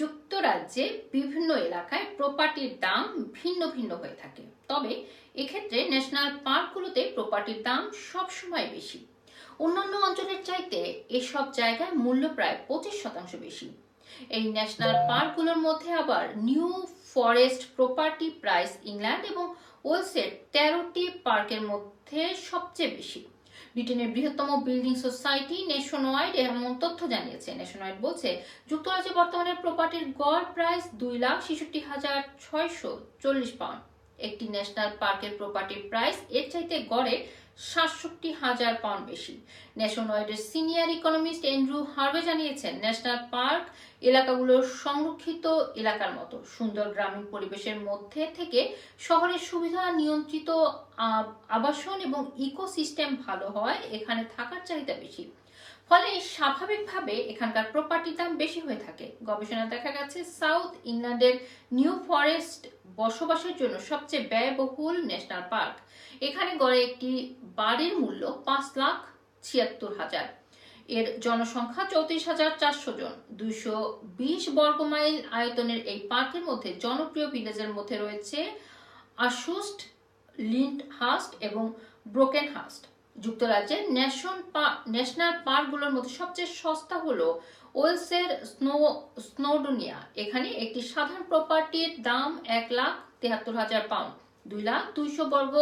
যুক্তরাজ্যে বিভিন্ন এলাকায় প্রপার্টির দাম ভিন্ন ভিন্ন হয়ে থাকে। তবে এক্ষেত্রে ন্যাশনাল পার্কগুলোতে প্রপার্টির দাম সবসময় বেশি। অন্যান্য অঞ্চলের চাইতে এসব জায়গায় মূল্য প্রায় পঁচিশ শতাংশ বেশি। এই ন্যাশনাল পার্কগুলোর মধ্যে আবার New Forest property price England এবং ওয়েলসের তেরোটি পার্কের মধ্যে সবচেয়ে বেশি। ব্রিটেনের বৃহত্তম বিল্ডিং সোসাইটি নেশন ওয়াইড এমন তথ্য জানিয়েছে। নেশন ওয়াইড বলছে, যুক্তরাজ্যে বর্তমানে প্রপার্টির গড় প্রাইস দুই লাখ ছেষট্টি হাজার ছয়শো চল্লিশ পাউন্ড। একটি ন্যাশনাল পার্কের প্রপার্টির প্রাইস এর চাইতে গড়ে সাতষট্টি হাজার পাউন্ড বেশি। ন্যাশনয়েডের সিনিয়র ইকোনমিস্ট এন্ড্রু হার্ভে জানিয়েছেন, ন্যাশনাল পার্ক এলাকাগুলো সংরক্ষিত এলাকার মতো। সুন্দর গ্রামীণ পরিবেশের মধ্যে থেকে শহরের সুবিধা, নিয়ন্ত্রিত আবাসন এবং ইকোসিস্টেম ভালো হয়, এখানে থাকার চাহিদা বেশি। ফলে স্বাভাবিকভাবে এখানকার প্রপার্টির দাম বেশি হয়ে থাকে। গবেষণা দেখা গেছে সাউথ ইংল্যান্ডের নিউ ফরেস্ট বসবাসের জন্য সবচেয়ে ব্যয়বহুল ন্যাশনাল পার্ক এখানে গড়ে একটি বাড়ির মূল্য পাঁচ লাখ ছিয়াত্তর হাজার। এর জনসংখ্যা চৌত্রিশ হাজার চারশো জন। দুইশো বিশ বর্গমাইল আয়তনের এই পার্কের মধ্যে জনপ্রিয় ভিলেজের মধ্যে রয়েছে আশুস্ট লিন্ড হাস্ট এবং ব্রোকেন হাস্ট যুক্তরাজ্যের ন্যাশন ন্যাশনাল পার্কগুলোর মধ্যে সবচেয়ে সস্তা হলো ওয়েলসের স্নো, স্নোডোনিয়া। এখানে একটি সাধারণ প্রপার্টির দাম এক লাখ তেহাত্তর হাজার পাউন্ড। দুই লাখ দুইশো বর্গ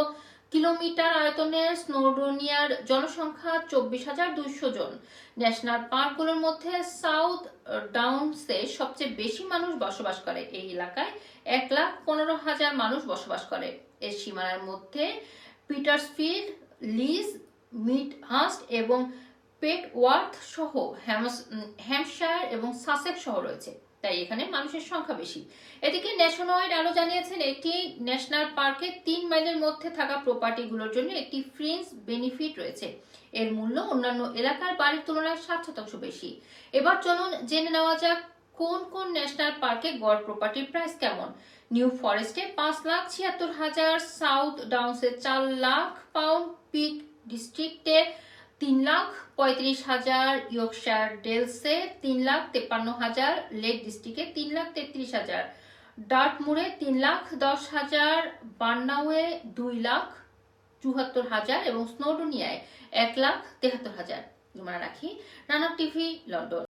কিলোমিটার আয়তনের স্নোডোনিয়ার জনসংখ্যা চব্বিশ হাজার দুইশো জন। ন্যাশনাল পার্কগুলোর মধ্যে সাউথ ডাউনসে সবচেয়ে বেশি মানুষ বসবাস করে। এই এলাকায় এক লাখ পনেরো হাজার মানুষ বসবাস করে। এর সীমানার মধ্যে পিটার্সফিল্ড লিজ মিড হাস্ট এবং পেটওয়ার্থ সহ হ্যাম্পশায়ার এবং সাসেক সহ রয়েছে। তাই এখানে মানুষের সংখ্যা বেশি। এদিকে ন্যাশনাল আরও জানিয়েছেন, একটি ন্যাশনাল পার্কে তিন মাইলের মধ্যে থাকা প্রপার্টিগুলোর জন্য একটি ফ্রিন্স বেনিফিট রয়েছে। এর মূল্য অন্যান্য এলাকার বাড়ির তুলনায় সাত শতাংশ বেশি। এবার চলুন জেনে নেওয়া যাক কোন কোন ন্যাশনাল পার্কে গড় প্রপার্টির প্রাইস কেমন? নিউ ফরেস্টে পাঁচ লাখ ছিয়াত্তর হাজার, সাউথ ডাউনসে চার লাখ, পাউন্ড পিক ডিস্ট্রিক্টে তিন লাখ পঁয়ত্রিশ হাজার, ইয়র্কশায়ার ডেলসে তিন লাখ তেপ্পান্ন হাজার, লেক ডিস্ট্রিক্টে তিন লাখ তেত্রিশ হাজার। ডার্টমুরে তিন লাখ দশ হাজার, বার্নাওয়ে দুই লাখ চুহাত্তর হাজার এবং স্নোডোনিয়ায় এক লাখ তেহাত্তর হাজার। মনে রাখি রানা টিভি, লন্ডন।